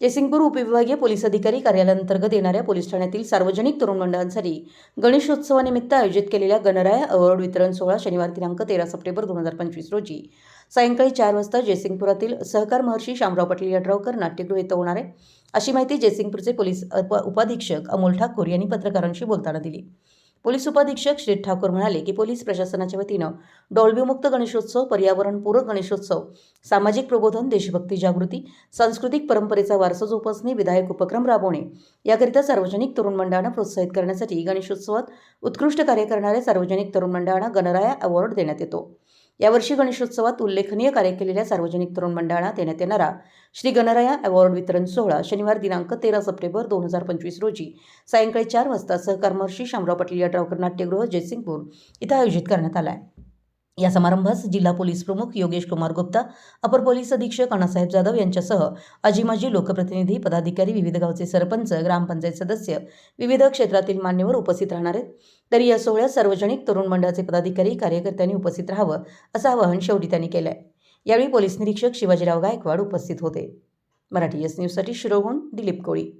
जयसिंगपूर उपविभागीय पोलीस अधिकारी कार्यालयांतर्गत येणाऱ्या पोलीस ठाण्यातील सार्वजनिक तरुण मंडळांसाठी गणेशोत्सवानिमित्त आयोजित केलेल्या गणराया अवॉर्ड वितरण सोहळा शनिवार दिनांक तेरा सप्टेंबर दोन हजार पंचवीस रोजी. सायंकाळी चार वाजता जयसिंगपुरातील सहकार महर्षी शामराव पाटील यड्रावकर नाट्यगृह येथे होणार आहे. अशी माहिती जयसिंगपूरचे पोलीस उप उपाधीक्षक अमोल ठाकूर यांनी पत्रकारांशी बोलताना दिली. पोलीस उपाधीक्षक श्री ठाकूर म्हणाले की पोलीस प्रशासनाच्या वतीनं डॉल्बीमुक्त गणेशोत्सव पर्यावरणपूरक गणेशोत्सव सामाजिक प्रबोधन देशभक्ती जागृती सांस्कृतिक परंपरेचा वारसा जोपासणे विधायक उपक्रम राबवणे याकरिता सार्वजनिक तरुण मंडळांना प्रोत्साहित करण्यासाठी गणेशोत्सवात उत्कृष्ट कार्य करणाऱ्या सार्वजनिक तरुण मंडळांना गणराया अवॉर्ड देण्यात येतो. यावर्षी गणेशोत्सवात उल्लेखनीय कार्य केलेल्या सार्वजनिक तरुण मंडळाला देण्यात येणारा श्री गणराया अवॉर्ड वितरण सोहळा शनिवार दिनांक तेरा सप्टेंबर दोन हजार पंचवीस रोजी सायंकाळी चार वाजता सहकार महर्षी शामराव पाटील यड्रावकर नाट्यगृह जयसिंगपूर इथं आयोजित करण्यात आला आहे. या समारंभास जिल्हा पोलीस प्रमुख योगेश कुमार गुप्ता अपर पोलीस अधीक्षक अण्णासाहेब जाधव यांच्यासह आजीमाजी लोकप्रतिनिधी पदाधिकारी विविध गावचे सरपंच ग्रामपंचायत सदस्य विविध क्षेत्रातील मान्यवर उपस्थित राहणार आहेत. तरी या सोहळ्यात सार्वजनिक तरुण मंडळाचे पदाधिकारी कार्यकर्त्यांनी उपस्थित राहावं असं आवाहन शेवटी त्यांनी केलं आहे यावेळी पोलीस निरीक्षक शिवाजीराव गायकवाड उपस्थित होते. मराठी एस न्यूजसाठी शिरोहून दिलीप कोळी.